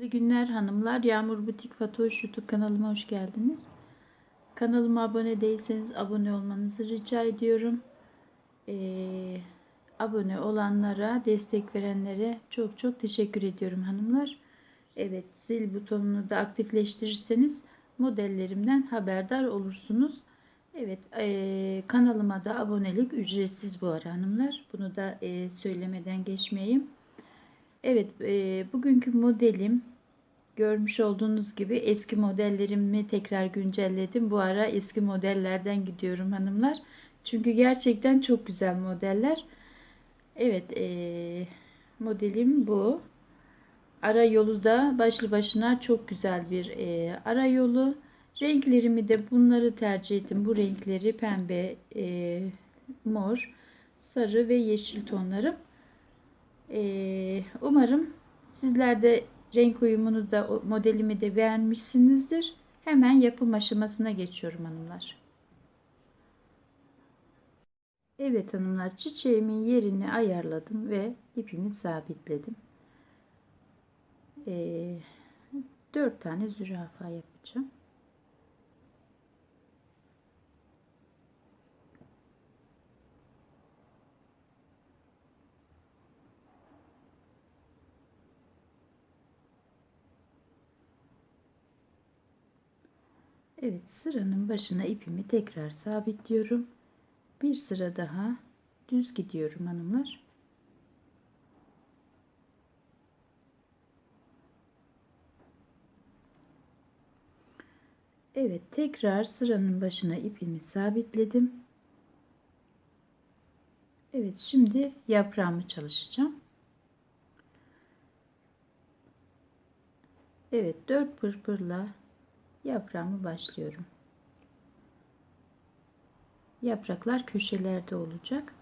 İyi günler hanımlar. Yağmur Butik Fatoş YouTube kanalıma hoş geldiniz. Kanalıma abone değilseniz abone olmanızı rica ediyorum. Ee, abone olanlara, destek verenlere çok çok teşekkür ediyorum hanımlar. Evet zil butonunu da aktifleştirirseniz modellerimden haberdar olursunuz. Evet ee, kanalıma da abonelik ücretsiz bu ara hanımlar. Bunu da ee, söylemeden geçmeyeyim. Evet, e, bugünkü modelim görmüş olduğunuz gibi eski modellerimi tekrar güncelledim. Bu ara eski modellerden gidiyorum hanımlar. Çünkü gerçekten çok güzel modeller. Evet, e, modelim bu. Ara yolu da başlı başına çok güzel bir e, ara yolu. Renklerimi de bunları tercih ettim. Bu renkleri pembe, e, mor, sarı ve yeşil tonlarım. Ee, umarım sizler de renk uyumunu da modelimi de beğenmişsinizdir. Hemen yapım aşamasına geçiyorum hanımlar. Evet hanımlar çiçeğimin yerini ayarladım ve ipimi sabitledim. Ee, 4 tane zürafa yapacağım. Evet sıranın başına ipimi tekrar sabitliyorum. Bir sıra daha düz gidiyorum hanımlar. Evet tekrar sıranın başına ipimi sabitledim. Evet şimdi yaprağımı çalışacağım. Evet 4 pırpırla yaprağımı başlıyorum. Yapraklar köşelerde olacak.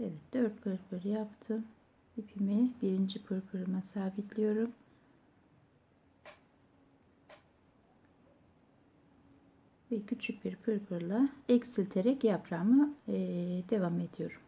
Evet 4 pırpır yaptım. İpimi birinci pırpırıma sabitliyorum. Ve küçük bir pırpırla eksilterek yaprağımı devam ediyorum.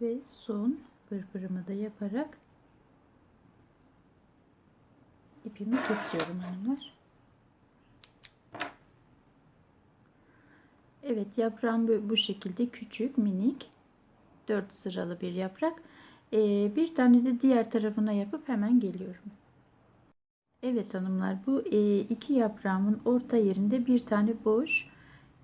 Ve son pırpırımı da yaparak ipimi kesiyorum hanımlar. Evet yaprağım bu şekilde küçük minik 4 sıralı bir yaprak. Ee, bir tane de diğer tarafına yapıp hemen geliyorum. Evet hanımlar bu e, iki yaprağımın orta yerinde bir tane boş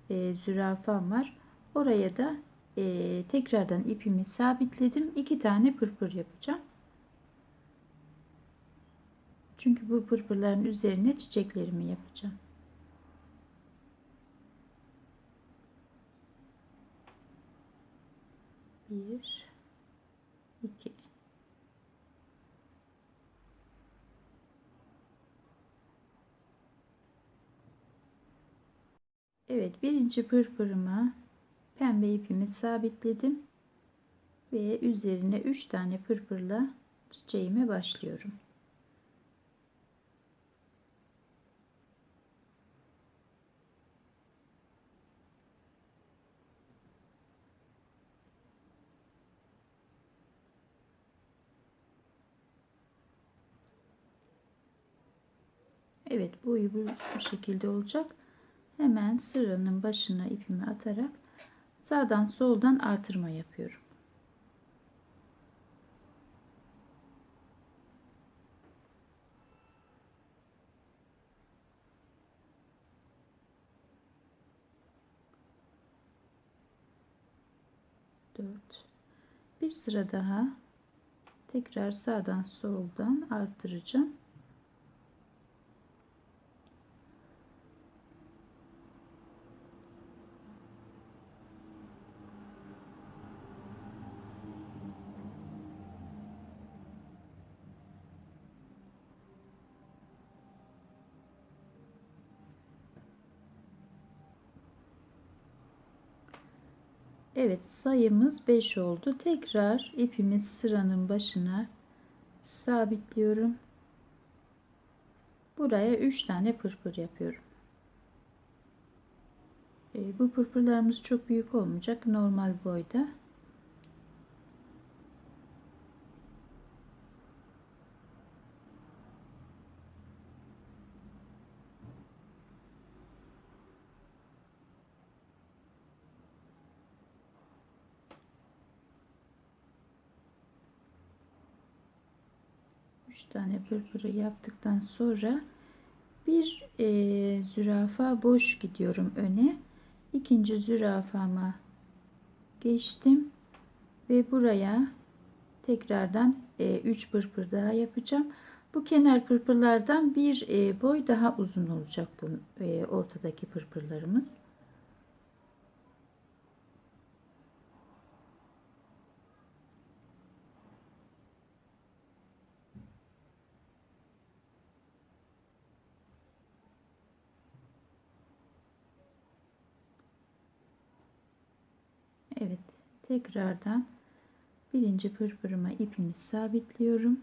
e, zürafam var. Oraya da e, tekrardan ipimi sabitledim. iki tane pırpır yapacağım. Çünkü bu pırpırların üzerine çiçeklerimi yapacağım. Bir, iki. Evet birinci pırpırıma pembe ipimi sabitledim ve üzerine 3 tane pırpırla çiçeğime başlıyorum. Evet bu bu, şekilde olacak. Hemen sıranın başına ipimi atarak Sağdan soldan artırma yapıyorum. Dört. Bir sıra daha tekrar sağdan soldan artıracağım. Evet sayımız 5 oldu. Tekrar ipimiz sıranın başına sabitliyorum. Buraya 3 tane pırpır yapıyorum. E, bu pırpırlarımız çok büyük olmayacak. Normal boyda. Üç tane pırpırı yaptıktan sonra bir e, zürafa boş gidiyorum öne. İkinci zürafama geçtim ve buraya tekrardan 3 e, pırpır daha yapacağım. Bu kenar pırpırlardan bir e, boy daha uzun olacak bu e, ortadaki pırpırlarımız. Evet tekrardan birinci pırpırıma ipimi sabitliyorum.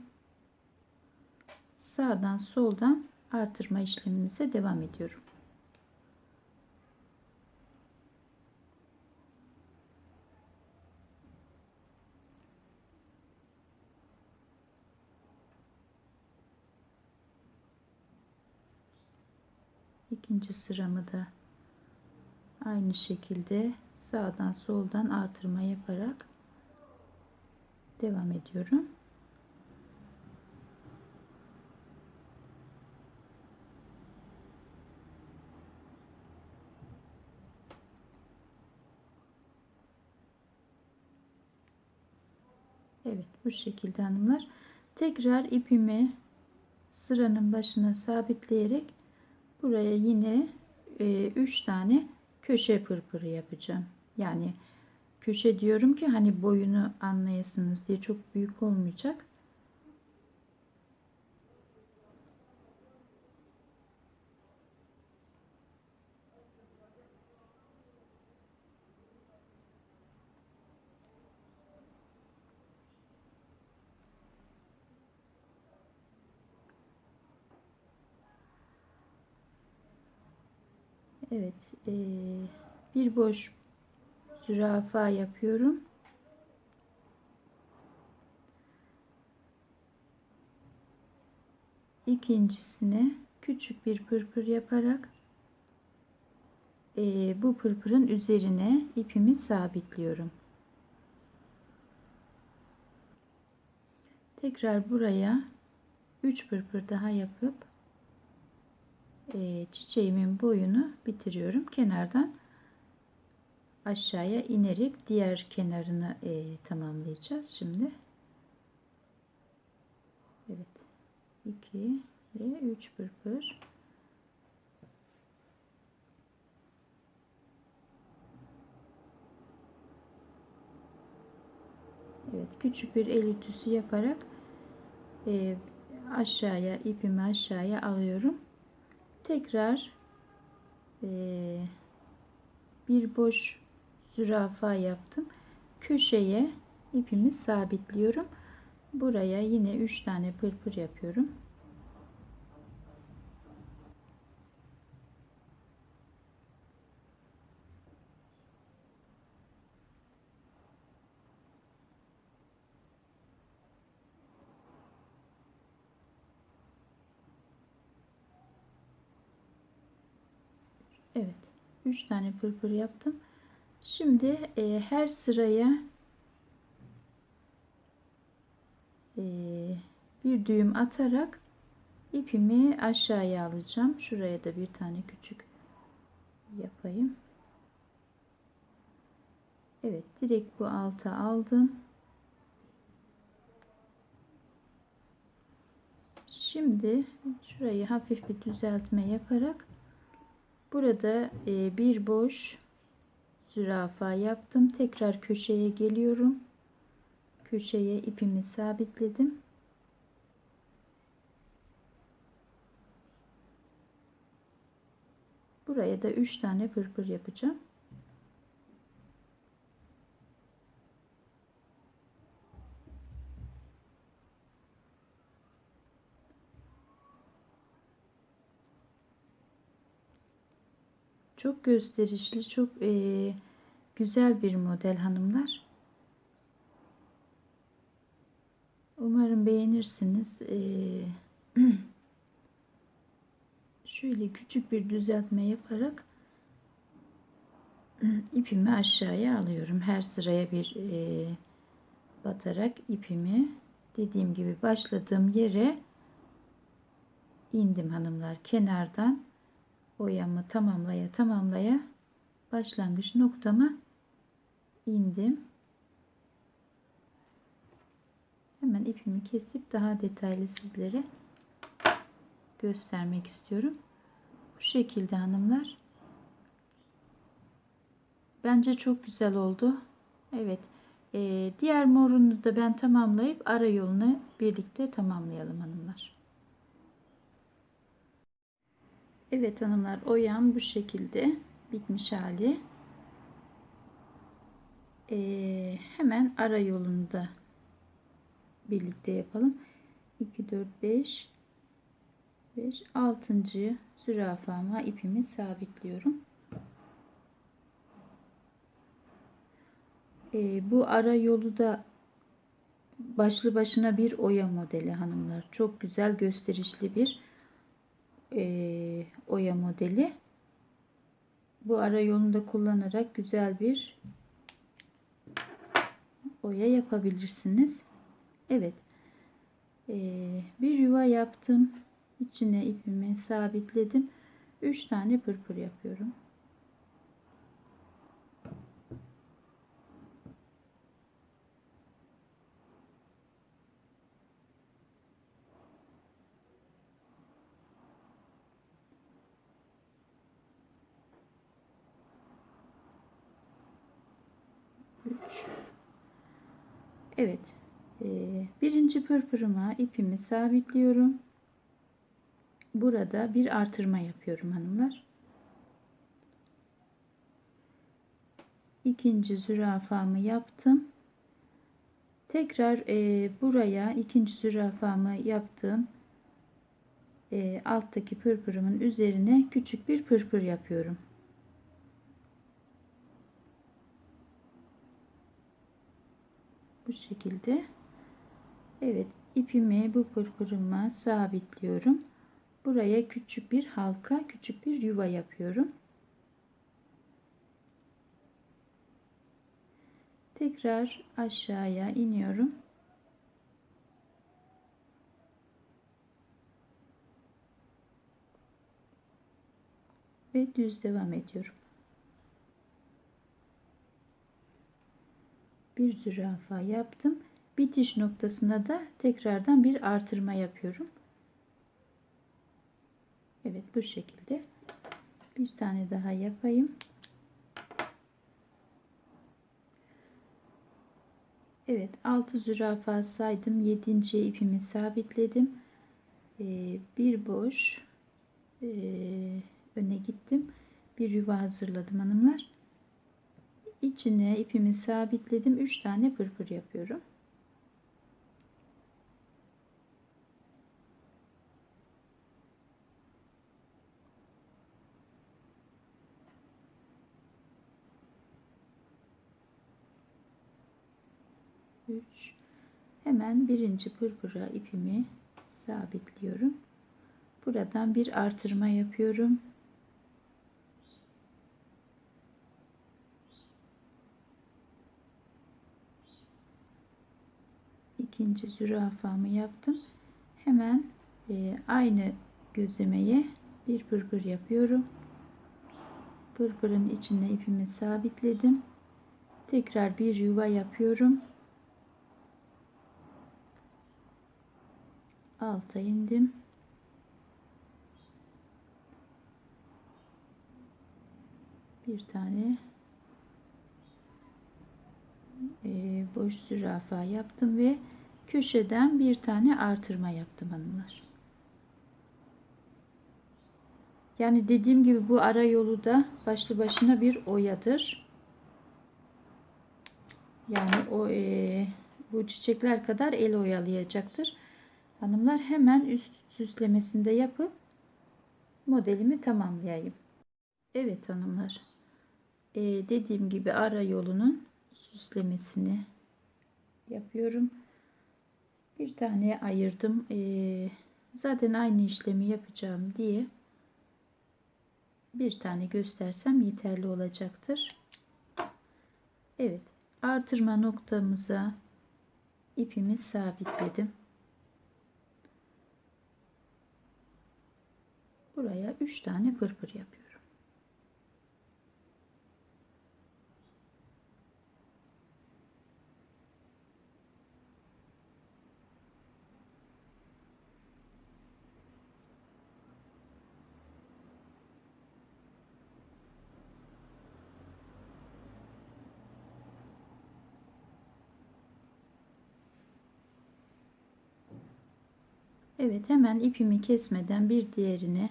Sağdan soldan artırma işlemimize devam ediyorum. İkinci sıramı da aynı şekilde sağdan soldan artırma yaparak devam ediyorum. Evet bu şekilde hanımlar. Tekrar ipimi sıranın başına sabitleyerek buraya yine 3 e, tane köşe pırpırı yapacağım. Yani köşe diyorum ki hani boyunu anlayasınız diye çok büyük olmayacak. Evet. E, bir boş zürafa yapıyorum. İkincisine küçük bir pırpır yaparak e, bu pırpırın üzerine ipimi sabitliyorum. Tekrar buraya 3 pırpır daha yapıp e, çiçeğimin boyunu bitiriyorum. Kenardan aşağıya inerek diğer kenarını e, tamamlayacağız şimdi. Evet. 2 ve 3 pırpır. Evet, küçük bir el ütüsü yaparak e, aşağıya ipimi aşağıya alıyorum tekrar e, bir boş zürafa yaptım. Köşeye ipimi sabitliyorum. Buraya yine 3 tane pırpır yapıyorum Evet. 3 tane pırpır yaptım. Şimdi e, her sıraya e, bir düğüm atarak ipimi aşağıya alacağım. Şuraya da bir tane küçük yapayım. Evet direkt bu alta aldım. Şimdi şurayı hafif bir düzeltme yaparak burada e, bir boş zürafa yaptım. Tekrar köşeye geliyorum. Köşeye ipimi sabitledim. Buraya da 3 tane pırpır yapacağım. Çok gösterişli, çok e, güzel bir model hanımlar. Umarım beğenirsiniz. E, şöyle küçük bir düzeltme yaparak ipimi aşağıya alıyorum. Her sıraya bir e, batarak ipimi dediğim gibi başladığım yere indim hanımlar kenardan boyamı tamamlaya tamamlaya başlangıç noktama indim. Hemen ipimi kesip daha detaylı sizlere göstermek istiyorum. Bu şekilde hanımlar. Bence çok güzel oldu. Evet. Diğer morunu da ben tamamlayıp ara yolunu birlikte tamamlayalım hanımlar. Evet hanımlar oyam bu şekilde bitmiş hali. Ee, hemen ara yolunu da birlikte yapalım. 2 4 5 5 6. zürafama ipimi sabitliyorum. Ee, bu ara yolu da başlı başına bir oya modeli hanımlar. Çok güzel gösterişli bir e, oya modeli. Bu ara yolunu da kullanarak güzel bir oya yapabilirsiniz. Evet. E, bir yuva yaptım. İçine ipimi sabitledim. 3 tane pırpır yapıyorum. Evet. Ee, birinci pırpırıma ipimi sabitliyorum. Burada bir artırma yapıyorum hanımlar. İkinci zürafamı yaptım. Tekrar e, buraya ikinci zürafamı yaptım. E, alttaki pırpırımın üzerine küçük bir pırpır yapıyorum. Bu şekilde. Evet ipimi bu pırpırıma sabitliyorum. Buraya küçük bir halka küçük bir yuva yapıyorum. Tekrar aşağıya iniyorum. Ve düz devam ediyorum bir zürafa yaptım. Bitiş noktasına da tekrardan bir artırma yapıyorum. Evet bu şekilde bir tane daha yapayım. Evet 6 zürafa saydım. 7. ipimi sabitledim. Ee, bir boş ee, öne gittim. Bir yuva hazırladım hanımlar içine ipimi sabitledim. 3 tane pırpır yapıyorum. Üç. Hemen birinci pırpıra ipimi sabitliyorum. Buradan bir artırma yapıyorum. İkinci zürafamı yaptım. Hemen e, aynı gözlemeye bir pırpır yapıyorum. Pırpırın içine ipimi sabitledim. Tekrar bir yuva yapıyorum. Alta indim. Bir tane e, boş zürafa yaptım ve köşeden bir tane artırma yaptım hanımlar. Yani dediğim gibi bu ara yolu da başlı başına bir oyadır. Yani o e, bu çiçekler kadar el oyalayacaktır. Hanımlar hemen üst süslemesinde yapıp modelimi tamamlayayım. Evet hanımlar. E, dediğim gibi ara yolunun süslemesini yapıyorum. Bir tane ayırdım. E, zaten aynı işlemi yapacağım diye bir tane göstersem yeterli olacaktır. Evet. Artırma noktamıza ipimi sabitledim. Buraya 3 tane pırpır yapıyorum. Evet hemen ipimi kesmeden bir diğerine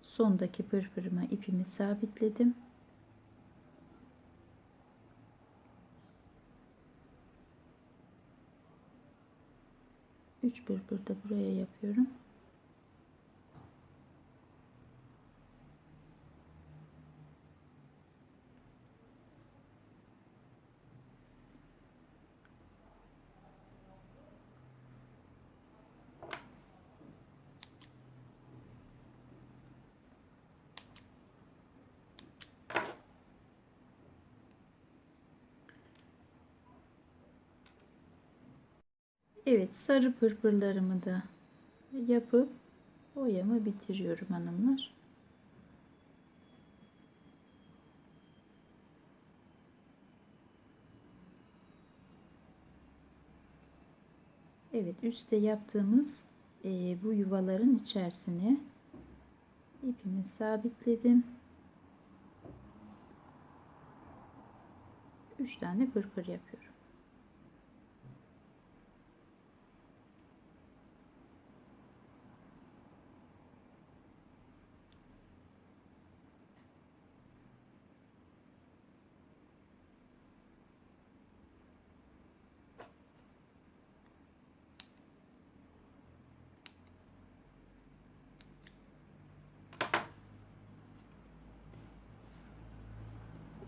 sondaki pırpırıma ipimi sabitledim. Üç pırpır da buraya yapıyorum. Sarı pırpırlarımı da yapıp oyamı bitiriyorum hanımlar. Evet üstte yaptığımız e, bu yuvaların içerisine ipimi sabitledim. 3 tane pırpır yapıyorum.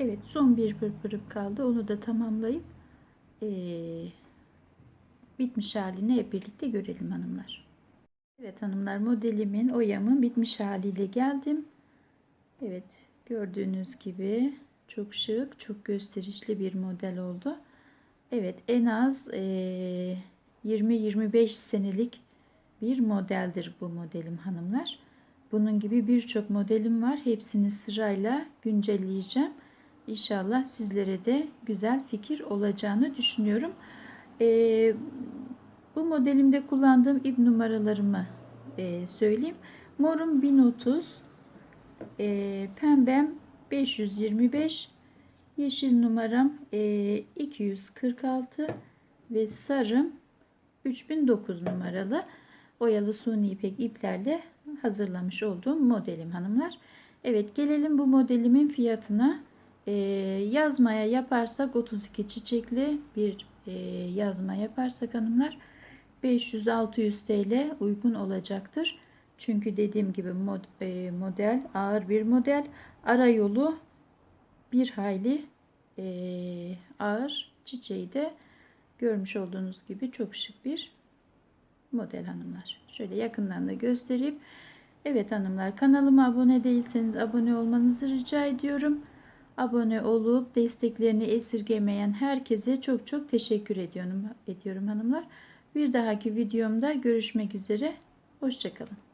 Evet son bir pırpırım kaldı. Onu da tamamlayıp ee, bitmiş halini hep birlikte görelim hanımlar. Evet hanımlar modelimin oyamın bitmiş haliyle geldim. Evet gördüğünüz gibi çok şık çok gösterişli bir model oldu. Evet en az ee, 20-25 senelik bir modeldir bu modelim hanımlar. Bunun gibi birçok modelim var. Hepsini sırayla güncelleyeceğim. İnşallah sizlere de güzel fikir olacağını düşünüyorum. Ee, bu modelimde kullandığım ip numaralarımı e, söyleyeyim. Morum 1030, e, pembem 525, yeşil numaram e, 246 ve sarım 3009 numaralı oyalı suni ipek iplerle hazırlamış olduğum modelim hanımlar. Evet gelelim bu modelimin fiyatına. Ee, yazmaya yaparsak 32 çiçekli bir e, yazma yaparsak hanımlar 500-600 TL uygun olacaktır. Çünkü dediğim gibi mod, e, model ağır bir model. Ara yolu bir hayli e, ağır. Çiçeği de görmüş olduğunuz gibi çok şık bir model hanımlar. Şöyle yakından da göstereyim. Evet hanımlar kanalıma abone değilseniz abone olmanızı rica ediyorum. Abone olup desteklerini esirgemeyen herkese çok çok teşekkür ediyorum, ediyorum hanımlar. Bir dahaki videomda görüşmek üzere. Hoşçakalın.